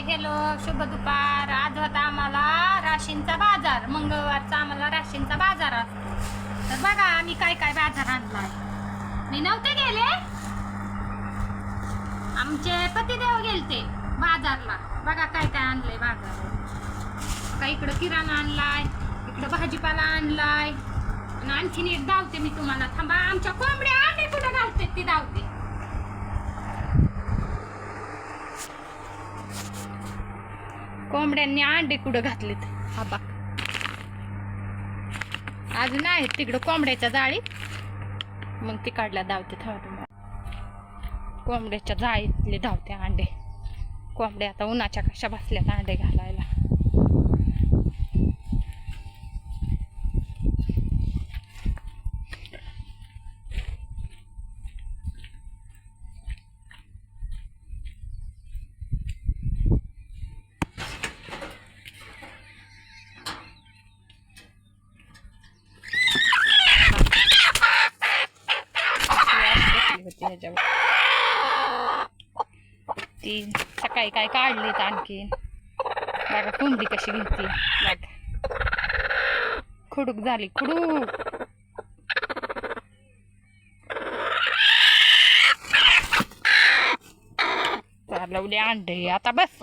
Hi hello शुभ दुपार. आज होता आम्हाला राशींचा बाजार. मंगळवारचा आम्हाला राशींचा बाजार असतो तर बघा आम्ही काय काय बाजार आणलाय. मी नव्हते गेले. आमचे पतिदेव गेलते बाजारला. बघा काय काय आणलंय बाजार. का इकडं किराणा आणलाय इकडं भाजीपाला आणलाय. आणि आणखीन एक धावते मी तुम्हाला. थांबा आमच्या कोंबड्या आम्ही कुठं घालते ती धावते कोंबड्यांनी अंडे कुठं घातलेत? हा बघ. अजून आहेत तिकडं कोंबड्याच्या जाळीत मग ती काढल्या धावते थांबा कोंबड्याच्या जाळीतले धावते अंडे. कोंबड्या आता उन्हाच्या कशा बसल्यात अंडे घालायला. होती ह्याच्यावर ती सकाळी काय काढलीत आणखीन? बघा कोंबडी कशी घेतली बघा. खुडूक झाली खुडूक. चालवले अंडे. आता बस.